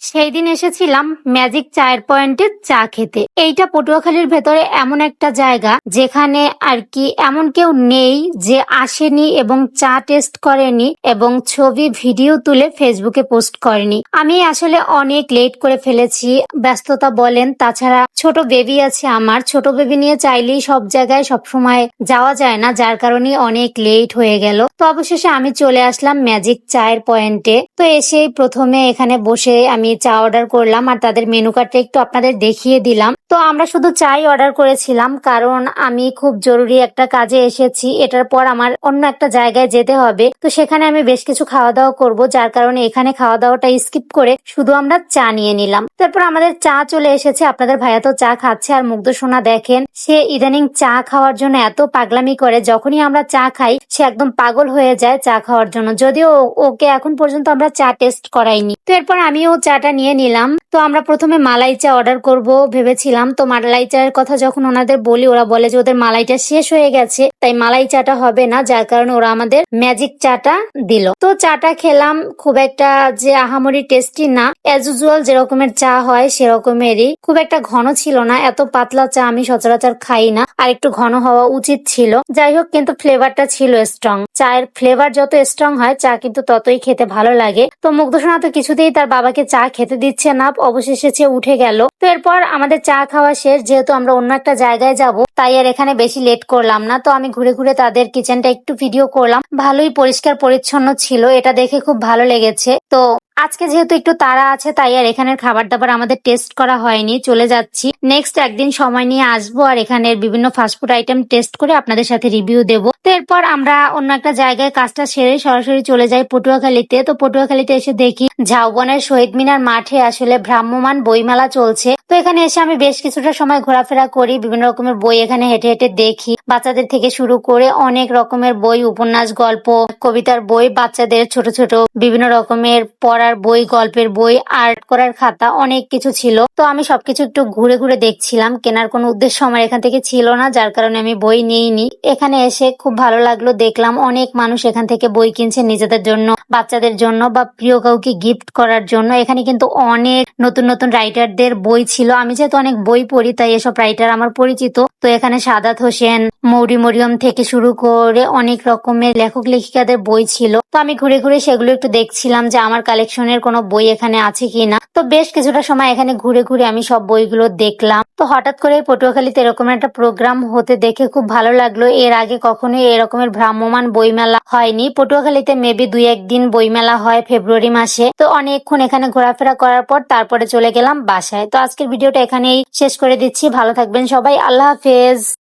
সেই দিন এসেছিলাম ম্যাজিক চায়ের পয়েন্টে চা খেতে। এইটা পটুয়াখালীর ভেতরে এমন একটা জায়গা যেখানে আর কি এমন কেউ নেই যে আসেনি এবং চা টেস্ট করেনি এবং ছবি, ভিডিও তুলে ফেসবুকে পোস্ট করেনি। আমি আসলে অনেক লেট করে ফেলেছি, ব্যস্ততা বলেন। তাছাড়া ছোট বেবি আছে আমার। ছোট বেবি নিয়ে চাইলেই সব জায়গায় সব সময় যাওয়া যায় না, যার কারণে অনেক লেট হয়ে গেল। তো অবশেষে আমি চলে আসলাম ম্যাজিক চায়ের পয়েন্টে। তো এসেই প্রথমে এখানে বসে আমি চা অর্ডার করলাম আর তাদের মেনু কার্ডটা একটু আপনাদের দেখিয়ে দিলাম। তো আমরা শুধু চাই অর্ডার করেছিলাম, কারণ আমি খুব জরুরি একটা কাজে এসেছি। এটার পর আমার অন্য একটা জায়গায় যেতে হবে। তো সেখানে আমি বেশ কিছু খাওয়া দাওয়া করব, যার কারণে এখানে খাওয়া দাওয়াটা স্কিপ করে শুধু আমরা চা নিয়ে নিলাম। তারপর আমাদের চা চলে এসেছে। আপনাদের ভাইয়া তো চা খাচ্ছে, আর মুগ্ধ সোনা দেখেন, সে ইদানিং চা খাওয়ার জন্য এত পাগলামি করে, যখনই আমরা চা খাই, সে একদম পাগল হয়ে যায় চা খাওয়ার জন্য। যদিও ওকে এখন পর্যন্ত আমরা চা টেস্ট করাইনি। তো এরপর আমিও চাটা নিয়ে নিলাম। তো আমরা প্রথমে মালাই চা অর্ডার করব, ভেবেছিলাম। তো মালাই চায়ের কথা যখন ওনাদের বলি, ওরা বলে যে ওদের মালাইটা শেষ হয়ে গেছে, তাই মালাই চাটা হবে না, যার কারণে ওরা আমাদের ম্যাজিক চাটা দিল। তো চাটা খেলাম, খুব একটা যে আহামরি টেস্টি না। অ্যাজ ইউজুয়াল যেরকমের চা হয়, সেরকমেরই। খুব একটা ঘন ছিল না, এত পাতলা চা আমি সচরাচর খাই না, আর একটু ঘন হওয়া উচিত ছিল। যাই হোক, কিন্তু ফ্লেভারটা ছিল স্ট্রং চায়ের ফ্লেভার যত স্ট্রং হয়, চা কিন্তু ততই খেতে ভালো লাগে। তো মুগ্ধসোনা তো কিছুতেই তার বাবাকে চা খেতে দিচ্ছে না অবশেষে সে উঠে গেল। তো এরপর আমাদের চা খাওয়া শেষ, যেহেতু আমরা অন্য একটা জায়গায় যাব, তাই আর এখানে বেশি লেট করলাম না। তো আমি ঘুরে ঘুরে তাদের কিচেনটা একটু ভিডিও করলাম। ভালোই পরিষ্কার পরিচ্ছন্ন ছিল, এটা দেখে খুব ভালো লেগেছে। তো আজকে যেহেতু একটু তাড়া আছে, তাই আর এখানের খাবার দাবার আমাদের টেস্ট করা হয়নি, চলে যাচ্ছি। নেক্সট একদিন সময় নিয়ে আসব, আর এখানের বিভিন্ন ফাস্টফুড আইটেম টেস্ট করে আপনাদের সাথে রিভিউ দেব। এরপর আমরা অন্য একটা জায়গায় কাজটা সেরে সরাসরি চলে যাই পটুয়াখালীতে। তো পটুয়াখালীতে এসে দেখি ঝাউবনের শহীদ মিনার মাঠে আসলে ভ্রাম্যমান বইমেলা চলছে। এখানে এসে আমি বেশ কিছুটা সময় ঘোরাফেরা করি, বিভিন্ন রকমের বই এখানে হেঁটে হেঁটে দেখি। বাচ্চাদের থেকে শুরু করে অনেক রকমের বই, উপন্যাস, গল্প, কবিতার বই, বাচ্চাদের ছোট ছোট বিভিন্ন রকমের পড়ার বই, গল্পের বই, আর্ট করার খাতা, অনেক কিছু ছিল। তো আমি সবকিছু একটু ঘুরে ঘুরে দেখছিলাম। কেনার কোনো উদ্দেশ্য আমার এখান থেকে ছিল না, যার কারণে আমি বই নিইনি। এখানে এসে খুব ভালো লাগল, দেখলাম অনেক মানুষ এখান থেকে বই কিনছে নিজেদের জন্য, বাচ্চাদের জন্য বা প্রিয় কাউকে গিফট করার জন্য। এখানে কিন্তু অনেক নতুন নতুন রাইটারদের বই ছিল। আমি যেহেতু অনেক বই পড়ি তাই এসব রাইটার আমার পরিচিত। তো এখানে সাদাত হোসেন মৌরি মরিয়ম থেকে শুরু করে অনেক রকমের লেখক লেখিকাদের বই ছিল। তো আমি ঘুরে ঘুরে সেগুলো একটু দেখছিলাম যে আমার কালেকশনের কোনো বই এখানে আছে কিনা। তো বেশ কিছুটা সময় এখানে ঘুরে ঘুরে আমি সব বইগুলো দেখলাম। তো হঠাৎ করে পটুয়াখালীতে এরকম একটা প্রোগ্রাম হতে দেখে খুব ভালো লাগল। এর আগে কখনোই এরকমের ভ্রাম্যমান বইমেলা হয়নি। পটুয়াখালীতে মেবি দুই একদিন বইমেলা হয় ফেব্রুয়ারি মাসে। তো অনেকক্ষণ এখানে ঘোরাফেরা করার পর তারপরে চলে গেলাম বাসায়। তো আজকের ভিডিওটা এখানেই শেষ করে দিচ্ছি। ভালো থাকবেন সবাই। আল্লাহ হাফেজ।